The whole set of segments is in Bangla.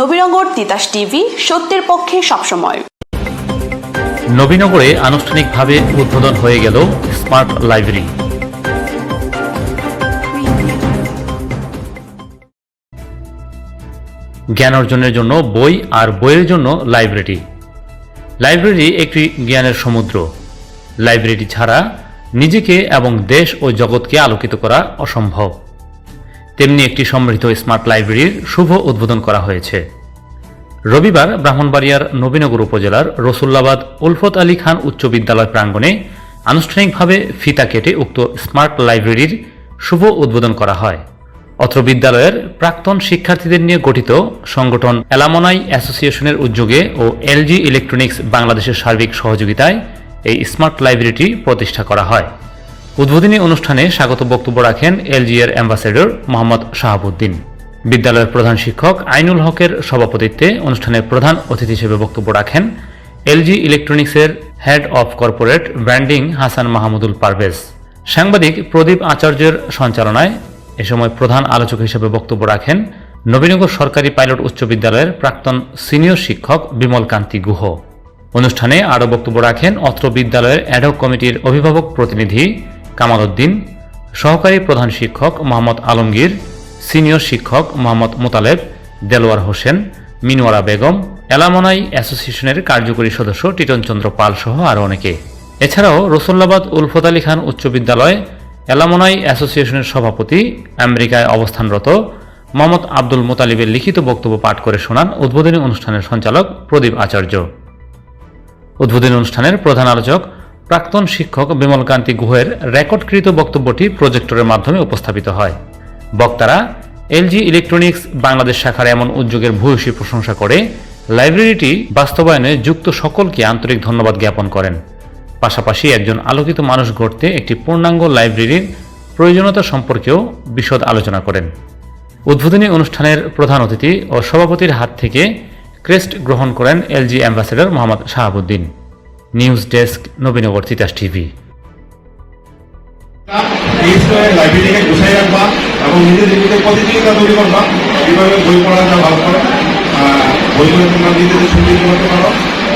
নবীনগর তিতাস টিভি, সত্যের পক্ষে সবসময়। নবীনগরে আনুষ্ঠানিকভাবে উদ্বোধন হয়ে গেল স্মার্ট লাইব্রেরি। জ্ঞান অর্জনের জন্য বই আর বইয়ের জন্য লাইব্রেরি। লাইব্রেরি একটি জ্ঞানের সমুদ্র। লাইব্রেরি ছাড়া নিজেকে এবং দেশ ও জগৎকে আলোকিত করা অসম্ভব। তেমনি একটি সমৃদ্ধ স্মার্ট লাইব্রেরির শুভ উদ্বোধন করা হয়েছে। রবিবার ব্রাহ্মণবাড়িয়ার নবীনগর উপজেলার রসুল্লাবাদ উলফত আলী খান উচ্চ বিদ্যালয় প্রাঙ্গণে আনুষ্ঠানিকভাবে ফিতা কেটে উক্ত স্মার্ট লাইব্রেরির শুভ উদ্বোধন করা হয়। অত্র বিদ্যালয়ের প্রাক্তন শিক্ষার্থীদের নিয়ে গঠিত সংগঠন এলামনাই অ্যাসোসিয়েশনের উদ্যোগে ও এলজি ইলেকট্রনিক্স বাংলাদেশের সার্বিক সহযোগিতায় এই স্মার্ট লাইব্রেরিটি প্রতিষ্ঠা করা হয়। উদ্বোধনী অনুষ্ঠানে স্বাগত বক্তব্য রাখেন এলজি এর অ্যাম্বাসেডর মোহাম্মদ শাহাবুদ্দিন। বিদ্যালয়ের প্রধান শিক্ষক আইনুল হকের সভাপতিত্বে অনুষ্ঠানে প্রধান অতিথি হিসেবে বক্তব্য রাখেন এলজি ইলেকট্রনিক্সের head of corporate branding Hasan Mahmudul Parvez. সাংবাদিক প্রদীপ আচার্যের সঞ্চালনায় এ সময় প্রধান আলোচক হিসেবে বক্তব্য রাখেন নবীনগর সরকারি পাইলট উচ্চ বিদ্যালয়ের প্রাক্তন সিনিয়র শিক্ষক বিমল কান্তি গুহ। অনুষ্ঠানে আরও বক্তব্য রাখেন অত্র বিদ্যালয়ের অ্যাডহক কমিটির অভিভাবক প্রতিনিধি কামাল উদ্দিন সহকারী প্রধান শিক্ষক মোহাম্মদ আলমগীর, সিনিয়র শিক্ষক মোহাম্মদ মোতালেব, দেলোয়ার হোসেন, মিনওয়ারা বেগম, এলামনাই অ্যাসোসিয়েশনের কার্যকরী সদস্য টিটন চন্দ্র পাল সহ আরও অনেকে। এছাড়াও রসুল্লাবাদ উলফত আলী খান উচ্চ বিদ্যালয়, এলামনাই অ্যাসোসিয়েশনের সভাপতি, আমেরিকায় অবস্থানরত মোহাম্মদ আব্দুল মোতালিবের লিখিত বক্তব্য পাঠ করে শোনান উদ্বোধনী অনুষ্ঠানের সঞ্চালক প্রদীপ আচার্য। উদ্বোধনী অনুষ্ঠানের প্রধান আলোচক প্রাক্তন শিক্ষক বিমলকান্তি গুহের রেকর্ডকৃত বক্তব্যটি প্রজেক্টরের মাধ্যমে উপস্থাপিত হয়। বক্তারা এলজি ইলেকট্রনিক্স বাংলাদেশ শাখার এমন উদ্যোগের ভূয়সী প্রশংসা করে লাইব্রেরিটি বাস্তবায়নে যুক্ত সকলকে আন্তরিক ধন্যবাদ জ্ঞাপন করেন। পাশাপাশি একজন আলোকিত মানুষ গড়তে একটি পূর্ণাঙ্গ লাইব্রেরির প্রয়োজনীয়তা সম্পর্কেও বিশদ আলোচনা করেন। উদ্বোধনী অনুষ্ঠানের প্রধান অতিথি ও সভাপতির হাত থেকে ক্রেস্ট গ্রহণ করেন LG ambassador Mohammad Shahabuddin. News desk Nabinagar Titas TV. গুছাই রাখবা এবং নিজের বই ভালো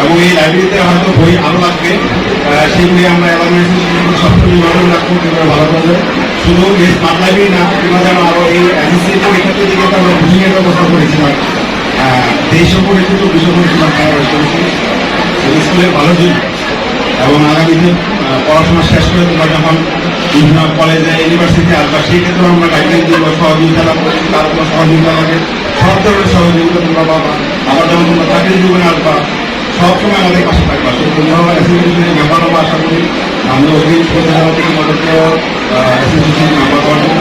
এবং এই লাইব্রেরিতে হয়তো বই আরও লাগবে। সেগুলি আমরা এলামেন্ট সবসময় নজর রাখব কীভাবে ভালো করবে। শুধু এই স্মার্ট লাইব্রেরি না, তোমরা যেন আরও এই এসএসসি পরীক্ষার্থী দিকে আমরা বুঝিয়ে ব্যবস্থা করেছিলাম। দেশ উপরে কিন্তু বিষয় স্কুলের ভালো দিন এবং আগামীতে আহ, পড়াশোনা শেষ করে তোমরা যখন বিভিন্ন কলেজে ইউনিভার্সিটি আসবা সেই ক্ষেত্রেও আমরা গাইডলাইন দিব সহযোগিতা তার উপর সহযোগিতা লাগে। সব ধরনের সহযোগিতা তোমরা পাবা। আবার যখন তোমরা চাকরির জীবনে আসবা সবসময় আমাদের পাশে থাকবা। সেই তোমরা অ্যাসোসিয়েশনের হব আশা করি আমরা অগ্রিম প্রতিযোগিতা থেকে তোমাদেরকে অ্যাসোসিয়েশনের মেম্বার হওয়ার জন্য